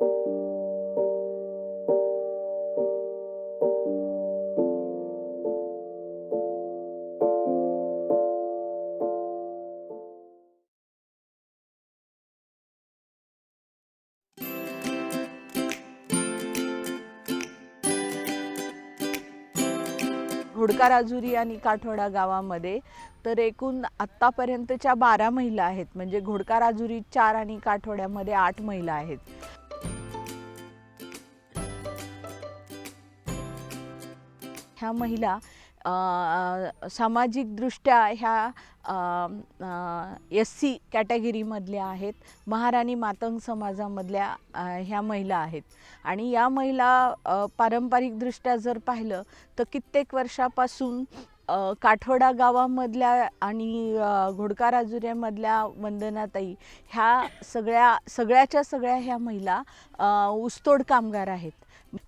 हुडका राजुरी आणि काठोडा गावामध्ये तर एकूण आत्तापर्यंतच्या बारा महिला आहेत. म्हणजे घोडका राजुरी चार आणि काठोड्यामध्ये आठ महिला आहेत. ह्या महिला सामाजिकदृष्ट्या ह्या एस सी कॅटेगरीमधल्या आहेत. महाराणी मातंग समाजामधल्या ह्या महिला आहेत. आणि या महिला पारंपरिकदृष्ट्या जर पाहिलं तर कित्येक वर्षापासून काठवडा गावामधल्या आणि घोडका राजुऱ्यामधल्या वंदनाताई ह्या सगळ्या सगळ्याच्या सगळ्या ह्या महिला ऊसतोड कामगार आहेत.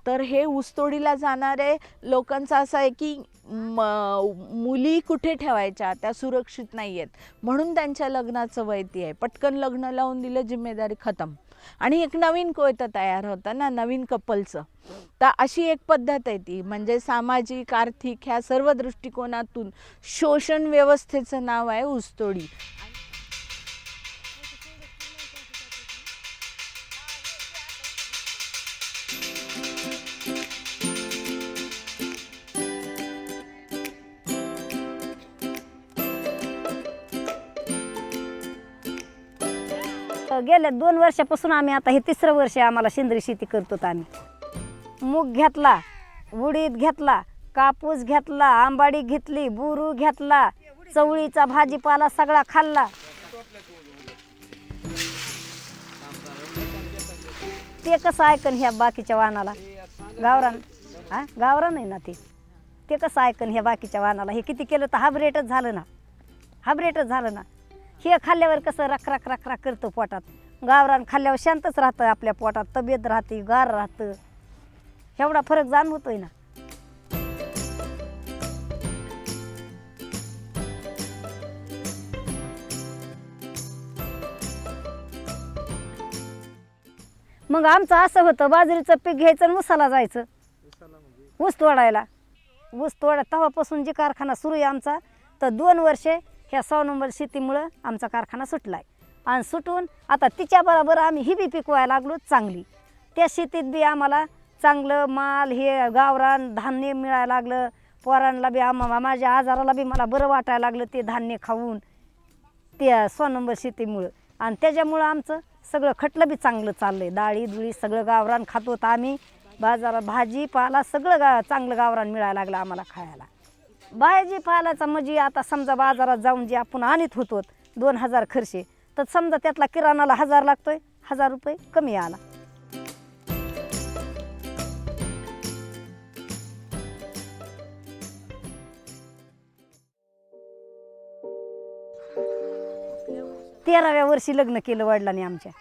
तर हे ऊसतोडीला जाणारे लोकांचं असं आहे की म मुली कुठे ठेवायच्या? त्या सुरक्षित नाही आहेत म्हणून त्यांच्या लग्नाचं वय आहे. पटकन लग्न लावून दिलं जिम्मेदारी खतम. आणि एक नवीन कोयतं तयार होतं ना नवीन कपलचं. तर अशी एक पद्धत आहे ती. म्हणजे सामाजिक आर्थिक ह्या सर्व दृष्टिकोनातून शोषण व्यवस्थेचं नाव आहे ऊसतोडी. गेल्या दोन वर्षापासून आम्ही आता हे तिसरं वर्ष आम्हाला सेंद्रिय शेती करतो आम्ही. मूग घेतला उडीद घेतला कापूस घेतला आंबाडी घेतली बुरू घेतला चवळीचा भाजीपाला सगळा खाल्ला. ते कसं ऐकन ह्या बाकीच्या वाहनाला? गावरान हा? गावरान आहे ना ते? ते कसं ऐकन ह्या बाकीच्या वाहनाला? हे किती केलं तर हाबरेटच झालं ना. हाबरेटच झालं ना. हे खाल्ल्यावर कसं रख रख रख रख करतं पोटात. गावरान खाल्ल्यावर शांतच राहतं आपल्या पोटात तब्येत राहते गार राहतं. एवढा फरक जाणवतोय ना. मग आमचं असं होतं बाजरीचं पीक घ्यायचं आणि उसाला जायचं. ऊस तोडायला. ऊस तोडा तेव्हापासून जे कारखाना सुरू आहे आमचा तर दोन वर्षे ह्या सवनंबर शेतीमुळं आमचा कारखाना सुटला आहे आणि सुटून आता तिच्याबरोबर आम्ही ही बी पिकवायला लागलो चांगली. त्या शेतीत बी आम्हाला चांगलं माल हे गावरान धान्य मिळायला लागलं. पोरांना बी आम्हा माझ्या आजाराला बी मला बरं वाटायला लागलं ते धान्य खाऊन. त्या सोनंबर शेतीमुळं. आणि त्याच्यामुळं आमचं सगळं खटलं बी चांगलं आहे डाळी दुळी सगळं गावरान खातो तर आम्ही. बाजारात भाजीपाला सगळं गा चांगलं गावरान मिळायला लागलं आम्हाला खायला. भाजीपालाचा म्हणजे आता समजा बाजारात जाऊन जे आपण आणत होतो दोन हजार खर्चे तर समजा त्यातला किराणाला हजार लागतोय हजार रुपये कमी आला. तेराव्या वर्षी लग्न केलं वडिलांनी आमच्या.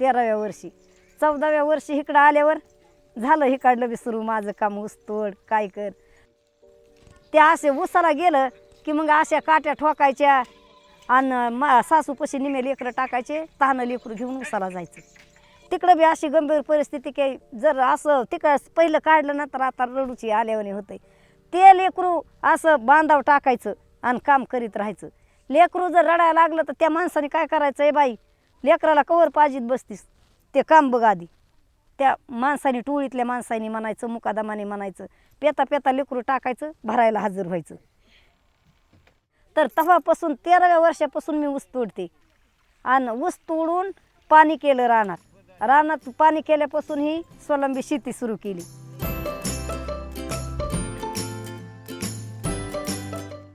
तेराव्या वर्षी. चौदाव्या वर्षी इकडं आल्यावर झालं हे काढलं बी सुरू माझं काम उस्तोड काय कर. त्या असे उसाला गेलं की मग अशा काट्या ठोकायच्या आणि मा सासूपशी निमे लेकरं टाकायचे तहानं लेकरं घेऊन उसाला जायचं. तिकडं बी अशी गंभीर परिस्थिती काही जर असं तिकडं पहिलं काढलं ना तर आता रडूची आल्यावाने होते ते लेकरू असं बांधाव टाकायचं आणि काम करीत राहायचं. लेकरू जर रडायला लागलं तर त्या माणसाने काय करायचं आहे बाई लेकराला कवर पाजीत बसतीस. ते काम बघ आधी. त्या माणसाने टोळीतल्या माणसाने म्हणायचं मुकादमाने म्हणायचं पेता पेता लेकरू टाकायचं भरायला हजर व्हायचं. तर तेव्हापासून तेराव्या वर्षापासून मी ऊस तोडते. आणि ऊस तोडून पाणी केलं रानात. रानात पाणी केल्यापासून ही स्वलंबी शेती सुरू केली.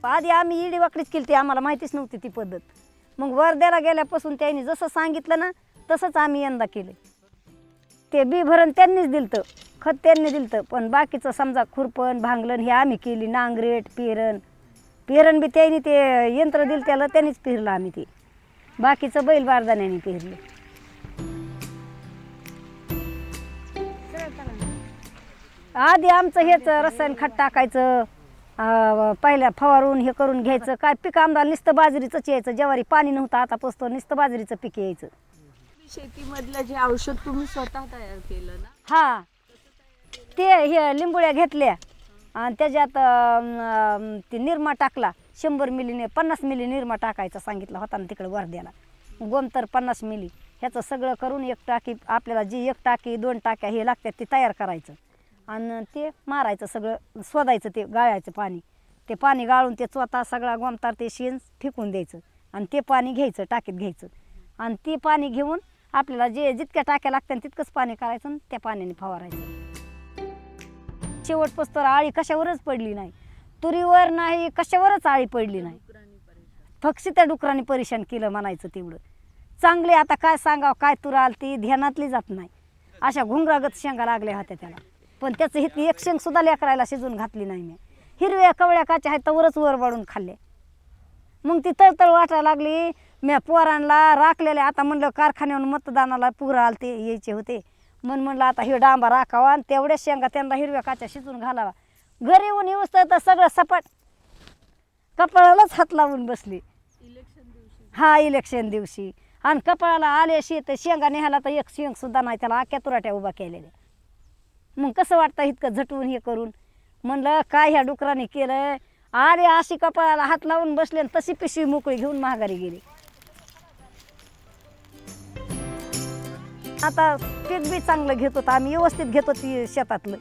आधी आम्ही इडी वाकडीच केली ती आम्हाला माहितीच नव्हती ती पद्धत. मग वर्ध्याला गेल्यापासून त्यांनी जसं सांगितलं ना तसंच आम्ही यंदा केलं. ते बी भरण त्यांनीच दिलतं. खत त्यांनी दिलतं. पण बाकीचं समजा खुरपण भांगलन हे आम्ही केली. नांगरेट पेरण. पेरण बी त्यांनी ते यंत्र दिलं त्याला त्यांनीच पेरलं आम्ही ते. बाकीचं बैल बारदाण्याने पेरलं. आधी आमचं हेच रसायन खत टाकायचं पहिल्या फवारून हे करून घ्यायचं. काय पीक आमदार नुसतं बाजरीचंच यायचं. ज्वारी पाणी नव्हतं आता पोचतो नुसतं बाजरीचं पीक यायचं. शेतीमधलं जे औषध तुम्ही स्वतः तयार केलं ना? हा. ते हे लिंबोळ्या घेतल्या. आणि त्याच्यात अं, ते निरमा टाकला. शंभर मिलीने पन्नास मिली निरमा टाकायचा सांगितला होता ना तिकडे वर्ध्याला. गोमतर पन्नास मिली. ह्याचं सगळं करून एक टाकी आपल्याला जी एक टाकी दोन टाक्या हे लागतात ते तयार करायचं. आणि ते मारायचं सगळं शोधायचं ते गाळायचं पाणी. ते पाणी गाळून ते चोथा सगळा गोमतार ते शेण फेकून द्यायचं. आणि ते पाणी घ्यायचं टाकीत घ्यायचं. आणि ते पाणी घेऊन आपल्याला जे जितक्या टाक्या लागतात तितकंच पाणी काढायचं आणि त्या पाण्याने फवारायचं. शेवटपस्तोर आळी कशावरच पडली नाही. तुरीवर नाही कशावरच आळी पडली नाही. फक्त त्या डुकरांनी परेशान केलं म्हणायचं तेवढं. चांगले आता काय सांगावं काय तुरा ती ध्यानातली जात नाही. अशा घुंगरागत शेंगा लागल्या होत्या त्याला. पण त्याचं हित एक शेंग सुद्धा लेकरायला शिजून घातली नाही मी. हिरव्या कवळ्या काच्या आहेत तवरच वर वाढून खाल्ले मग ती तळतळ वाटायला लागली. म्या पोरांना राखलेले आता म्हणलं कारखान्यावरून मतदानाला पुरं आलते यायचे होते. मन म्हणलं आता हे डांबा राखावा आणि तेवढ्याच शेंगा त्यांना हिरव्या काच्या शिजून घालावा. घरी येऊन येऊस तर सगळं सपाट. कपाळालाच हात लावून बसली. हा इलेक्शन दिवशी. आणि कपाळाला आले शेत शेंगा निघाला तर एक शेंग सुद्धा नाही त्याला आख्या तुराट्या उभा केलेल्या. मग कसं वाटतं इतकं झटवून हे करून? म्हणलं काय ह्या डुकराने केलं आले अशी कपाळाला हात लावून बसले आणि तशी पिशवी मोकळी घेऊन महागारी गेली. आता पीक बी चांगलं घेत होतं आम्ही व्यवस्थित घेत होती शेतातलं.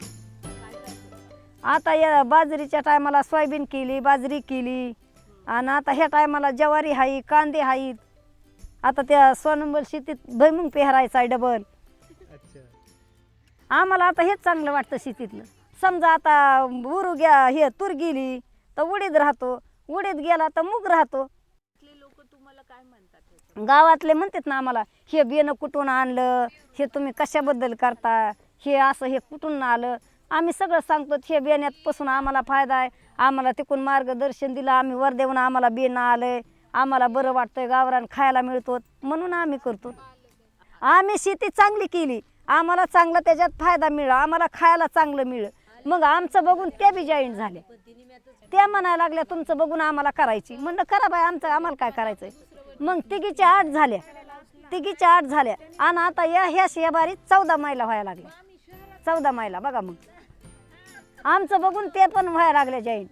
आता या बाजरीच्या टायमाला सोयाबीन केली बाजरी केली. आणि आता ह्या टायमाला ज्वारी हाई कांदे आहेत आता त्या सोनंबल शेतीत भैमुंग पेहरायचा आहे डबल. आम्हाला आता हेच चांगलं वाटतं शेतीतलं. समजा आता उरू घ्या हे तूर गेली तर उडीद राहतो उडीद गेला तर मूग राहतो. लोक तुम्हाला काय म्हणतात? गावातले म्हणतात ना आम्हाला हे बियाणं कुठून आणलं हे तुम्ही कशाबद्दल करता हे असं हे कुठून आलं? आम्ही सगळं सांगतो हे बियाण्यात पासून आम्हाला फायदा आहे. आम्हाला तिकून मार्गदर्शन दिलं आम्ही वर देऊन आम्हाला बियाणं आलंय. आम्हाला बरं वाटतंय गावरान खायला मिळतो म्हणून आम्ही करतो. आम्ही शेती चांगली केली. आम्हाला चांगला त्याच्यात फायदा मिळाला आम्हाला खायला चांगलं मिळलं. मग आमचं बघून त्या बी जॉईन झाल्या त्या म्हणायला लागल्या तुमचं बघून आम्हाला करायची. म्हणलं करा बाय आमचं आम्हाला काय करायचंय? मग तिघीच्या आठ झाल्या. तिघीच्या आठ झाल्या. आणि आता या ह्या शेबारीत चौदा मायला व्हायला लागल्या. चौदा मायला बघा मग. आमचं बघून ते पण व्हायला लागले जॉईन